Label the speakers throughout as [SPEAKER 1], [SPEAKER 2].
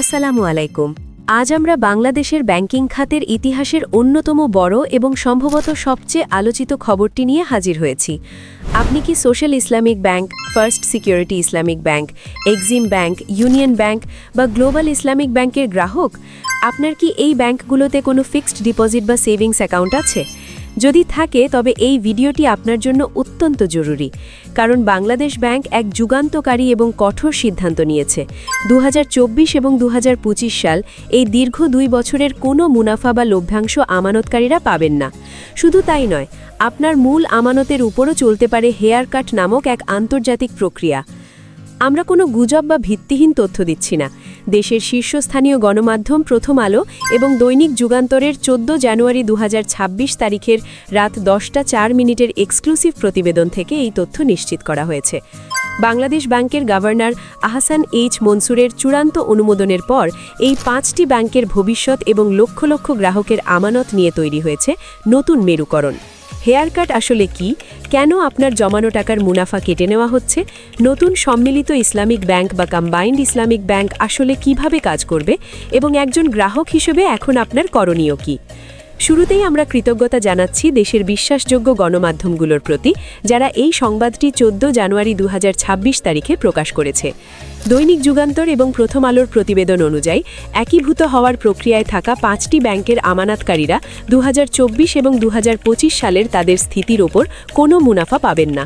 [SPEAKER 1] আসসালামু আলাইকুম। আজ আমরা বাংলাদেশের ব্যাংকিং খাতের ইতিহাসের অন্যতম বড় এবং সম্ভবত সবচেয়ে আলোচিত খবরটি নিয়ে হাজির হয়েছি। আপনি কি Social Islamic Bank, First Security Islamic Bank, Exim Bank, Union Bank বা গ্লোবাল ইসলামিক ব্যাংকের গ্রাহক? আপনার কি এই ব্যাংকগুলোতে কোনো ফিক্সড ডিপোজিট বা সেভিংস অ্যাকাউন্ট আছে? যদি থাকে, তবে এই ভিডিওটি আপনার জন্য অত্যন্ত জরুরি, কারণ বাংলাদেশ ব্যাংক এক যুগান্তকারী এবং কঠোর সিদ্ধান্ত নিয়েছে। দু হাজার চব্বিশ এবং দু হাজার পঁচিশ সাল এই দীর্ঘ দুই বছরের কোনো মুনাফা বা লভ্যাংশ আমানতকারীরা পাবেন না। শুধু তাই নয়, আপনার মূল আমানতের উপরও চলতে পারে হেয়ার কাট নামক এক আন্তর্জাতিক প্রক্রিয়া। আমরা কোনো গুজব বা ভিত্তিহীন তথ্য দিচ্ছি না। দেশের শীর্ষস্থানীয় গণমাধ্যম প্রথম আলো এবং দৈনিক যুগান্তরের চোদ্দ জানুয়ারি দু হাজার ছাব্বিশ তারিখের রাত দশটা চার মিনিটের এক্সক্লুসিভ প্রতিবেদন থেকে এই তথ্য নিশ্চিত করা হয়েছে। বাংলাদেশ ব্যাংকের গভর্নর আহসান এইচ মনসুরের চূড়ান্ত অনুমোদনের পর এই পাঁচটি ব্যাংকের ভবিষ্যৎ এবং লক্ষ লক্ষ গ্রাহকের আমানত নিয়ে তৈরি হয়েছে নতুন মেরুকরণ। হেয়ার কাট আসলে কি? কেন আপনার জমানো টাকার মুনাফা কেটে নেওয়া হচ্ছে? নতুন সম্মিলিত ইসলামিক ব্যাংক বা কম্বাইন্ড ইসলামিক ব্যাংক আসলে কীভাবে কাজ করবে? এবং একজন গ্রাহক হিসেবে এখন আপনার করণীয় কি? শুরুতেই আমরা কৃতজ্ঞতা জানাচ্ছি দেশের বিশ্বাসযোগ্য গণমাধ্যমগুলোর প্রতি, যারা এই সংবাদটি চোদ্দ জানুয়ারি দু হাজার ছাব্বিশ তারিখে প্রকাশ করেছে। দৈনিক যুগান্তর এবং প্রথম আলোর প্রতিবেদন অনুযায়ী, একীভূত হওয়ার প্রক্রিয়ায় থাকা পাঁচটি ব্যাংকের আমানাতকারীরা দু হাজার চব্বিশ এবং দু হাজার পঁচিশ সালের তাদের স্থিতির ওপর কোনো মুনাফা পাবেন না।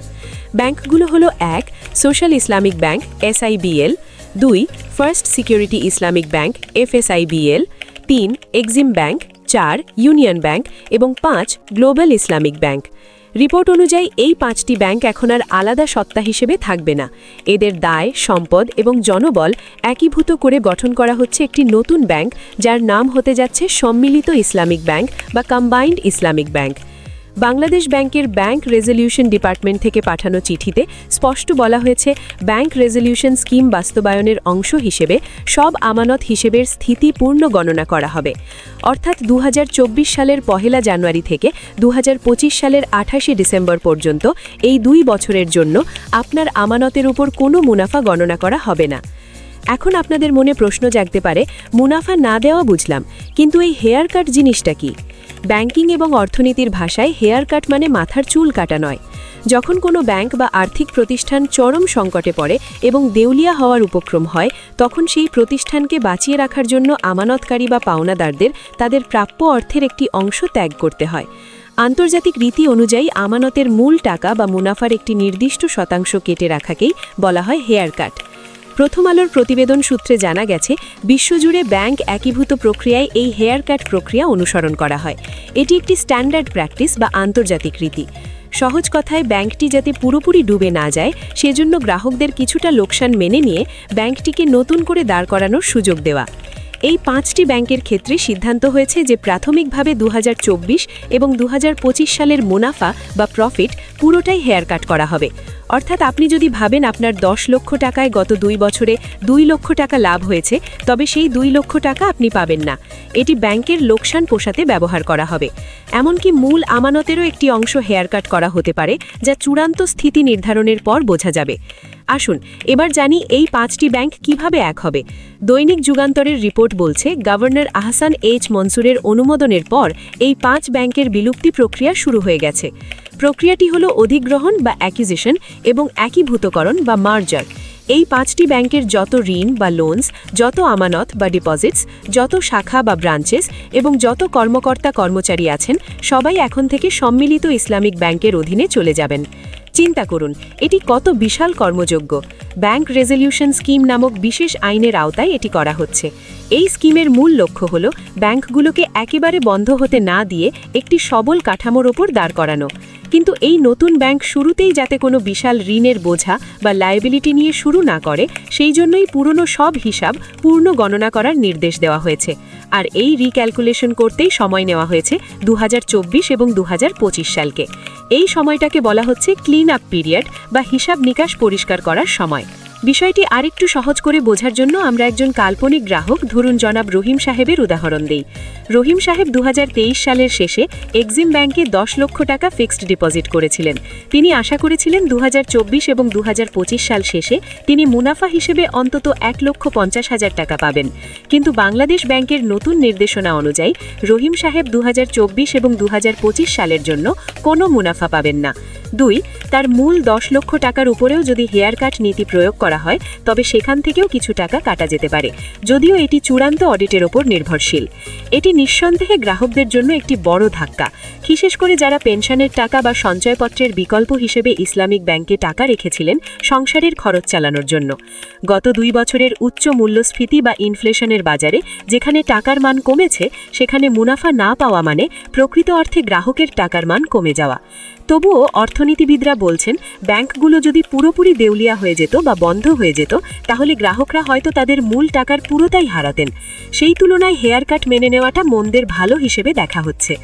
[SPEAKER 1] ব্যাংকগুলো হলো এক, সোশ্যাল ইসলামিক ব্যাংক, এসআইবিএল, দুই, First Security Islamic Bank, FSIBL, তিন, এক্সিম ব্যাংক চার ইউনিয়ন ব্যাংক এবং পাঁচ গ্লোবাল ইসলামিক ব্যাংক। রিপোর্ট অনুযায়ী এই পাঁচটি ব্যাংক এখন আর আলাদা সত্তা হিসেবে থাকবে না। এদের দায়, সম্পদ এবং জনবল একীভূত করে গঠন করা হচ্ছে একটি নতুন ব্যাংক, যার নাম হতে যাচ্ছে সম্মিলিত ইসলামিক ব্যাংক বা কম্বাইন্ড ইসলামিক ব্যাংক। বাংলাদেশ ব্যাংকের ব্যাংক রেজলিউশন ডিপার্টমেন্ট থেকে পাঠানো চিঠিতে স্পষ্ট বলা হয়েছে, ব্যাংক রেজলিউশন স্কিম বাস্তবায়নের অংশ হিসেবে সব আমানত হিসেবের স্থিতি পূর্ণ গণনা করা হবে। অর্থাৎ দু হাজার চব্বিশ সালের পহেলা জানুয়ারি থেকে দু হাজার পঁচিশ সালের আঠাশে ডিসেম্বর পর্যন্ত এই দুই বছরের জন্য আপনার আমানতের উপর কোনো মুনাফা গণনা করা হবে না। এখন আপনাদের মনে প্রশ্ন জাগতে পারে, মুনাফা না দেওয়া বুঝলাম, কিন্তু এই হেয়ার কাট জিনিসটা কি? ব্যাংকিং এবং অর্থনীতির ভাষায় হেয়ার কাট মানে মাথার চুল কাটা নয়। যখন কোনো ব্যাংক বা আর্থিক প্রতিষ্ঠান চরম সংকটে পড়ে এবং দেউলিয়া হওয়ার উপক্রম হয়, তখন সেই প্রতিষ্ঠানকে বাঁচিয়ে রাখার জন্য আমানতকারী বা পাওনাদারদের তাদের প্রাপ্য অর্থের একটি অংশ ত্যাগ করতে হয়। আন্তর্জাতিক রীতি অনুযায়ী আমানতের মূল টাকা বা মুনাফার একটি নির্দিষ্ট শতাংশ কেটে রাখাকেই বলা হয় হেয়ার কাট। প্রথম আলোর প্রতিবেদন সূত্রে জানা গেছে, বিশ্বজুড়ে ব্যাংক একীভূত প্রক্রিয়ায় এই হেয়ার কাট প্রক্রিয়া অনুসরণ করা হয়। এটি একটি স্ট্যান্ডার্ড প্র্যাকটিস বা আন্তর্জাতিক রীতি। সহজ কথায়, ব্যাংকটি যাতে পুরোপুরি ডুবে না যায়, সেজন্য গ্রাহকদের কিছুটা লোকসান মেনে নিয়ে ব্যাংকটিকে নতুন করে দাঁড় করানোর সুযোগ দেওয়া। এই পাঁচটি ব্যাংকের ক্ষেত্রে সিদ্ধান্ত হয়েছে যে প্রাথমিকভাবে দু হাজার চব্বিশ এবং দু হাজার পঁচিশ সালের মুনাফা বা প্রফিট পুরোটাই হেয়ার কাট করা হবে। অর্থাৎ আপনি যদি ভাবেন আপনার দশ লক্ষ টাকায় গত দুই বছরে দুই লক্ষ টাকা লাভ হয়েছে, তবে সেই দুই লক্ষ টাকা আপনি পাবেন না। এটি ব্যাংকের লোকসান পোষাতে ব্যবহার করা হবে। এমনকি মূল আমানতেরও একটি অংশ হেয়ার কাট করা হতে পারে, যা চূড়ান্ত স্থিতি নির্ধারণের পর বোঝা যাবে। আসুন, এবার জানি এই পাঁচটি ব্যাংক কীভাবে এক হবে। দৈনিক যুগান্তরের রিপোর্ট বলছে, গভর্নর আহসান এইচ মনসুরের অনুমোদনের পর এই পাঁচ ব্যাংকের বিলুপ্তি প্রক্রিয়া শুরু হয়ে গেছে। প্রক্রিয়াটি হল অধিগ্রহণ বা অ্যাকিজিশন এবং একীভূতকরণ বা মার্জার এই পাঁচটি ব্যাংকের যত ঋণ বা লোনস যত আমানত বা ডিপোজিটস যত শাখা বা ব্রাঞ্চেস এবং যত কর্মকর্তা কর্মচারী আছেন, সবাই এখন থেকে সম্মিলিত ইসলামিক ব্যাংকের অধীনে চলে যাবেন। চিন্তা করুন, এটি কত বিশাল কর্মযোগ্য। ব্যাংক রেজলিউশন স্কিম নামক বিশেষ আইনের আওতায় এটি করা হচ্ছে। এই স্কিমের মূল লক্ষ্য হল ব্যাংকগুলোকে একেবারে বন্ধ হতে না দিয়ে একটি সবল কাঠামোর ওপর দাঁড় করানো। কিন্তু এই নতুন ব্যাংক শুরুতেই যাতে কোনো বিশাল ঋণের বোঝা বা লায়াবিলিটি নিয়ে শুরু না করে, সেই জন্যই পুরনো সব হিসাব পূর্ণ গণনা করার নির্দেশ দেওয়া হয়েছে। আর এই রিক্যালকুলেশন করতেই সময় নেওয়া হয়েছে দু হাজার চব্বিশ এবং দু হাজার পঁচিশ সালকে। এই সময়টাকে বলা হচ্ছে ক্লিন আপ পিরিয়ড বা হিসাব নিকাশ পরিষ্কার করার সময়। বিষয়টি আরেকটু সহজ করে বোঝার জন্য আমরা একজন কাল্পনিক গ্রাহক, ধরুন জনাব রহিম সাহেবের উদাহরণ দিই। রহিম সাহেব দু হাজার তেইশ সালের শেষে এক্সিম ব্যাংকে দশ লক্ষ টাকা ফিক্সড ডিপোজিট করেছিলেন। তিনি আশা করেছিলেন দু হাজার চব্বিশ এবং দু হাজার পঁচিশ সাল শেষে তিনি মুনাফা হিসেবে অন্তত এক লক্ষ পঞ্চাশ হাজার টাকা পাবেন। কিন্তু বাংলাদেশ ব্যাংকের নতুন নির্দেশনা অনুযায়ী রহিম সাহেব দু হাজার চব্বিশ এবং দু হাজার পঁচিশ সালের জন্য কোনো মুনাফা পাবেন না। দুই, তার মূল দশ লক্ষ টাকার উপরেও যদি হেয়ার কাট নীতি প্রয়োগ করা হয়, তবে সেখান থেকেও কিছু টাকা কাটা যেতে পারে। যদিও এটি চূড়ান্ত অডিটের ওপর নির্ভরশীল। এটি নিঃসন্দেহে গ্রাহকদের জন্য একটি বড় ধাক্কা। বিশেষ করে যারা পেনশনের টাকা বা সঞ্চয়পত্রের বিকল্প হিসেবে ইসলামিক ব্যাংকে টাকা রেখেছিলেন, সংসারের খরচ চালানোর জন্য। গত দুই বছরের উচ্চ মূল্যস্ফীতি বা ইনফ্লেশনের বাজারে, যেখানে টাকার মান কমেছে, সেখানে মুনাফা না পাওয়া মানে প্রকৃত অর্থে গ্রাহকের টাকার মান কমে যাওয়া। তবুও অর্থনীতিবিদরা বলছেন, ব্যাংকগুলো যদি পুরোপুরি দেউলিয়া হয়ে যেত বা বন্ধ হয়ে যেত, তাহলে গ্রাহকরা হয়তো তাদের মূল টাকার পুরোটাই হারাতেন। সেই তুলনায় হেয়ার কাট মেনে নেওয়াটা মন্দের ভালো হিসেবে দেখা হচ্ছে।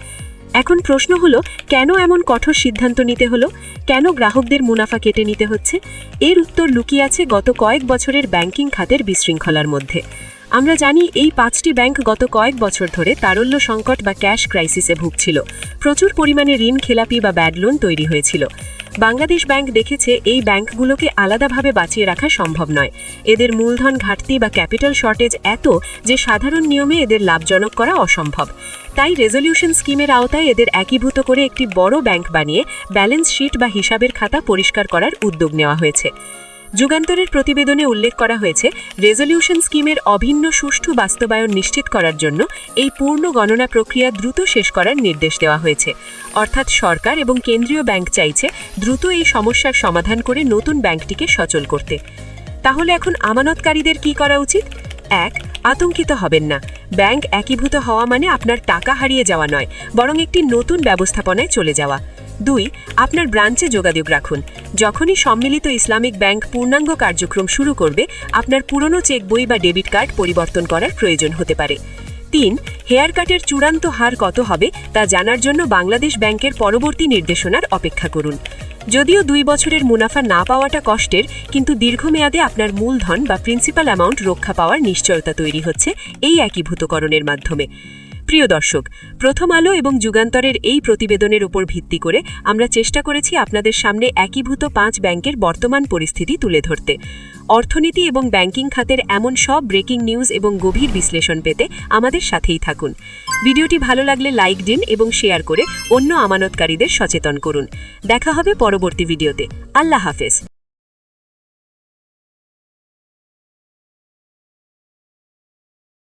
[SPEAKER 1] এখন প্রশ্ন হলো, কেন এমন কঠোর সিদ্ধান্ত নিতে হলো? কেন গ্রাহকদের মুনাফা কেটে নিতে হচ্ছে? এর উত্তর লুকিয়ে আছে গত কয়েক বছরের ব্যাংকিং খাতের বিশৃঙ্খলার মধ্যে। আমরা জানি এই পাঁচটি ব্যাংক গত কয়েক বছর ধরে তারল্য সংকট বা ক্যাশ ক্রাইসিসে ভুগছিল। প্রচুর পরিমাণে ঋণ, খেলাপি বা ব্যাড লোন তৈরি হয়েছিল। বাংলাদেশ ব্যাংক দেখেছে এই ব্যাংকগুলোকে আলাদাভাবে বাঁচিয়ে রাখা সম্ভব নয়। এদের মূলধন ঘাটতি বা ক্যাপিটাল শর্টেজ এত যে সাধারণ নিয়মে এদের লাভজনক করা অসম্ভব। তাই রেজলিউশন স্কিমের আওতায় এদের একীভূত করে একটি বড় ব্যাংক বানিয়ে ব্যালেন্স শিট বা হিসাবের খাতা পরিষ্কার করার উদ্যোগ নেওয়া হয়েছে। যুগান্তরের প্রতিবেদনে উল্লেখ করা হয়েছে, রেজলিউশন স্কিমের অভিন্ন সুষ্ঠু বাস্তবায়ন নিশ্চিত করার জন্য এই পূর্ণ গণনা প্রক্রিয়া দ্রুত শেষ করার নির্দেশ দেওয়া হয়েছে। অর্থাৎ সরকার এবং কেন্দ্রীয় ব্যাংক চাইছে দ্রুত এই সমস্যার সমাধান করে নতুন ব্যাংকটিকে সচল করতে। তাহলে এখন আমানতকারীদের কি করা উচিত? এক, আতঙ্কিত হবেন না। ব্যাংক একীভূত হওয়া মানে আপনার টাকা হারিয়ে যাওয়া নয়, বরং একটি নতুন ব্যবস্থাপনায় চলে যাওয়া। দুই, আপনার ব্রাঞ্চে যোগাযোগ রাখুন। যখনই সম্মিলিত ইসলামিক ব্যাংক পূর্ণাঙ্গ কার্যক্রম শুরু করবে, আপনার পুরনো চেক বই বা ডেবিট কার্ড পরিবর্তন করার প্রয়োজন হতে পারে। তিন, হেয়ার কাটের চূড়ান্ত হার কত হবে, তা জানার জন্য বাংলাদেশ ব্যাংকের পরবর্তী নির্দেশনার অপেক্ষা করুন। যদিও দুই বছরের মুনাফা না পাওয়াটা কষ্টের, কিন্তু দীর্ঘমেয়াদে আপনার মূলধন বা প্রিন্সিপাল অ্যামাউন্ট রক্ষা পাওয়ার নিশ্চয়তা তৈরি হচ্ছে এই একীভূতকরণের মাধ্যমে। প্রিয় দর্শক, প্রথম আলো এবং যুগান্তরের এই প্রতিবেদনের উপর ভিত্তি করে আমরা চেষ্টা করেছি আপনাদের সামনে একীভূত পাঁচ ব্যাংকের বর্তমান পরিস্থিতি তুলে ধরতে। অর্থনীতি এবং ব্যাংকিং খাতের এমন সব ব্রেকিং নিউজ এবং গভীর বিশ্লেষণ পেতে আমাদের সাথেই থাকুন। ভিডিওটি ভালো লাগলে লাইক দিন এবং শেয়ার করে অন্য আমানতকারীদের সচেতন করুন। দেখা হবে পরবর্তী ভিডিওতে। আল্লাহ হাফেজ।